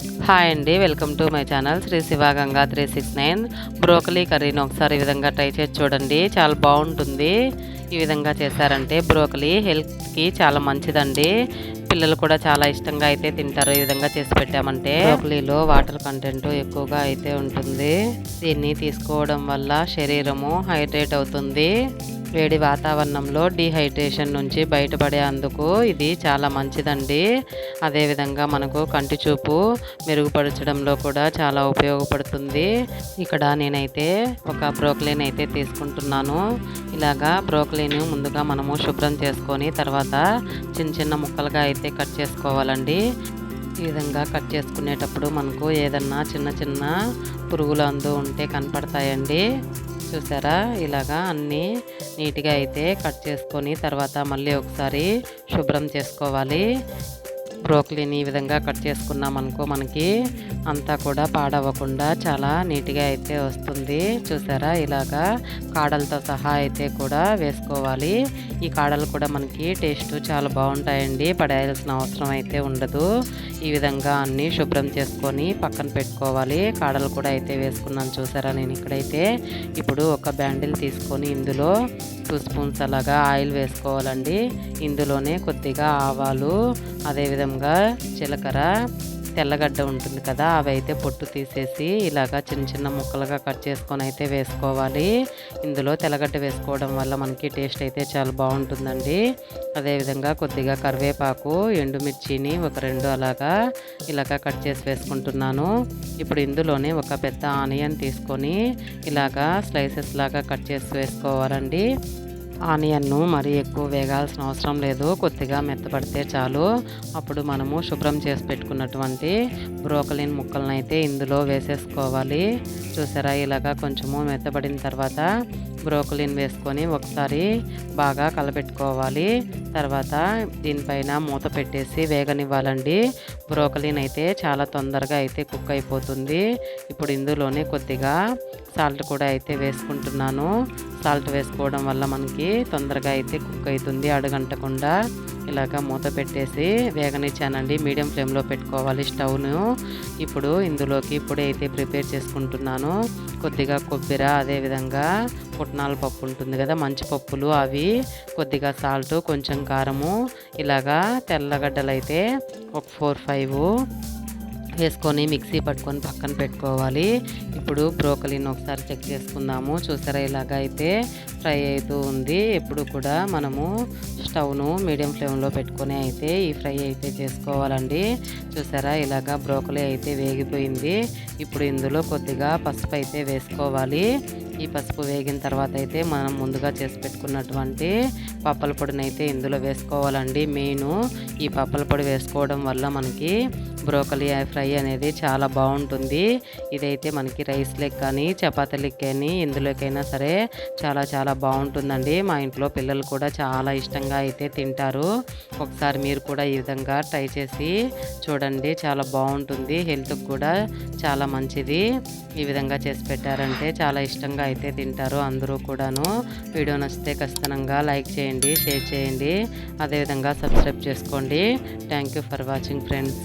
Hi అండి welcome to my channel Shri Sivaganga three six nine broccoli కర్రీని ఒకసారి ఈ విధంగా ట్రై చేసి చూడండి చాలా బాగుంటుంది. ఈ విధంగా చేశారంటే బ్రోకలీ హెల్త్కి చాలా మంచిదండి. పిల్లలు కూడా చాలా ఇష్టంగా అయితే తింటారు ఈ విధంగా చేసి పెట్టామంటే. బ్రోకలీలో వాటర్ కంటెంట్ ఎక్కువగా అయితే ఉంటుంది. దీన్ని తీసుకోవడం వల్ల శరీరము హైడ్రేట్ అవుతుంది. వేడి వాతావరణంలో డీహైడ్రేషన్ నుంచి బయటపడేందుకు ఇది చాలా మంచిదండి. అదేవిధంగా మనకు కంటి చూపు మెరుగుపరచడంలో కూడా చాలా ఉపయోగపడుతుంది. ఇక్కడ నేనైతే ఒక బ్రోకలీని అయితే తీసుకుంటున్నాను. ఇలాగా బ్రోక్లీన్ ముందుగా మనము శుభ్రం చేసుకొని తర్వాత చిన్న చిన్న ముక్కలుగా అయితే కట్ చేసుకోవాలండి. ఈ విధంగా కట్ చేసుకునేటప్పుడు మనకు ఏదన్నా చిన్న చిన్న పురుగులు అందు ఉంటే కనపడతాయండి. చూసారా? ఇలాగా అన్నీ నీట్గా అయితే కట్ చేసుకొని తర్వాత మళ్ళీ ఒకసారి శుభ్రం చేసుకోవాలి. బ్రోకలీని ఈ విధంగా కట్ చేసుకున్నాం అనుకో మనకి అంతా కూడా పాడవ్వకుండా చాలా నీట్గా అయితే వస్తుంది. చూసారా? ఇలాగా కాడలతో సహా అయితే కూడా వేసుకోవాలి. ఈ కాడలు కూడా మనకి టేస్ట్ చాలా బాగుంటాయండి. పడేయాల్సిన అవసరం అయితే ఉండదు. ఈ విధంగా అన్నీ శుభ్రం చేసుకొని పక్కన పెట్టుకోవాలి. కాడలు కూడా అయితే వేసుకున్నాను చూసారా? నేను ఇక్కడైతే ఇప్పుడు ఒక బ్యాండిల్ తీసుకొని ఇందులో టూ స్పూన్స్ అలాగా ఆయిల్ వేసుకోవాలండి. ఇందులోనే కొద్దిగా ఆవాలు అదేవిధంగా జీలకర్ర తెల్లగడ్డ ఉంటుంది కదా అవి అయితే పొట్టు తీసేసి ఇలాగా చిన్న చిన్న ముక్కలుగా కట్ చేసుకొని అయితే వేసుకోవాలి. ఇందులో తెల్లగడ్డ వేసుకోవడం వల్ల మనకి టేస్ట్ అయితే చాలా బాగుంటుందండి. అదేవిధంగా కొద్దిగా కరివేపాకు ఎండుమిర్చిని ఒక రెండు అలాగా ఇలాగా కట్ చేసి వేసుకుంటున్నాను. ఇప్పుడు ఇందులోనే ఒక పెద్ద ఆనియన్ తీసుకొని ఇలాగా స్లైసెస్ లాగా కట్ చేసి వేసుకోవాలండి. ఆనియన్ను మరీ ఎక్కువ వేగాల్సిన అవసరం లేదు. కొద్దిగా మెత్తపడితే చాలు. అప్పుడు మనము శుభ్రం చేసి పెట్టుకున్నటువంటి బ్రోకలిన్ ముక్కలను అయితే ఇందులో వేసేసుకోవాలి. చూసారా? ఇలాగా కొంచెము మెత్తబడిన తర్వాత బ్రోకలిన్ వేసుకొని ఒకసారి బాగా కలపెట్టుకోవాలి తర్వాత దీనిపైన మూత పెట్టేసి వేగనివ్వాలండి. బ్రోకలిన్ అయితే చాలా తొందరగా అయితే కుక్ అయిపోతుంది. ఇప్పుడు ఇందులోనే కొద్దిగా సాల్ట్ కూడా అయితే వేసుకుంటున్నాను. సాల్ట్ వేసుకోవడం వల్ల మనకి తొందరగా అయితే కుక్ అవుతుంది అడుగంటకుండా. ఇలాగ మూత పెట్టేసి వేగనిచ్చానండి. మీడియం ఫ్లేమ్లో పెట్టుకోవాలి స్టవ్ను. ఇప్పుడు ఇందులోకి ఇప్పుడే అయితే ప్రిపేర్ చేసుకుంటున్నాను. కొద్దిగా కొబ్బరి అదేవిధంగా పుట్నాల పప్పు ఉంటుంది కదా మంచి పప్పులు అవి కొద్దిగా సాల్ట్ కొంచెం కారము. ఇలాగా తెల్లగడ్డలు అయితే ఒక ఫోర్ ఫైవ్ వేసుకొని మిక్సీ పట్టుకొని పక్కన పెట్టుకోవాలి. ఇప్పుడు బ్రోకలీని ఒకసారి చెక్ చేసుకుందాము. చూసారా ఇలాగ అయితే ఫ్రై అవుతూ ఉంది. ఎప్పుడు కూడా మనము స్టవ్ను మీడియం ఫ్లేమ్లో పెట్టుకొని అయితే ఈ ఫ్రై అయితే చేసుకోవాలండి. చూసారా ఇలాగా బ్రోకలీ అయితే వేగిపోయింది. ఇప్పుడు ఇందులో కొద్దిగా పసుపు అయితే వేసుకోవాలి. ఈ పసుపు వేగిన తర్వాత అయితే మనం ముందుగా చేసి పెట్టుకున్నటువంటి పప్పల పొడిని అయితే ఇందులో వేసుకోవాలండి. మెయిన్ ఈ పప్పల పొడి వేసుకోవడం వల్ల మనకి బ్రోకలీ ఫ్రై అనేది చాలా బాగుంటుంది. ఇదైతే మనకి రైస్ లెక్ కానీ చపాతీలకి కానీ ఇందులోకైనా సరే చాలా చాలా బాగుంటుందండి. మా ఇంట్లో పిల్లలు కూడా చాలా ఇష్టంగా అయితే తింటారు. ఒకసారి మీరు కూడా ఈ విధంగా ట్రై చేసి చూడండి. చాలా బాగుంటుంది. హెల్త్కి కూడా చాలా మంచిది. ఈ విధంగా చేసి పెట్టారంటే చాలా ఇష్టంగా అయితే తింటారు అందరూ కూడాను. వీడియో నచ్చితే ఖచ్చితంగా లైక్ చేయండి షేర్ చేయండి. అదేవిధంగా సబ్స్క్రైబ్ చేసుకోండి. Thank you for watching friends.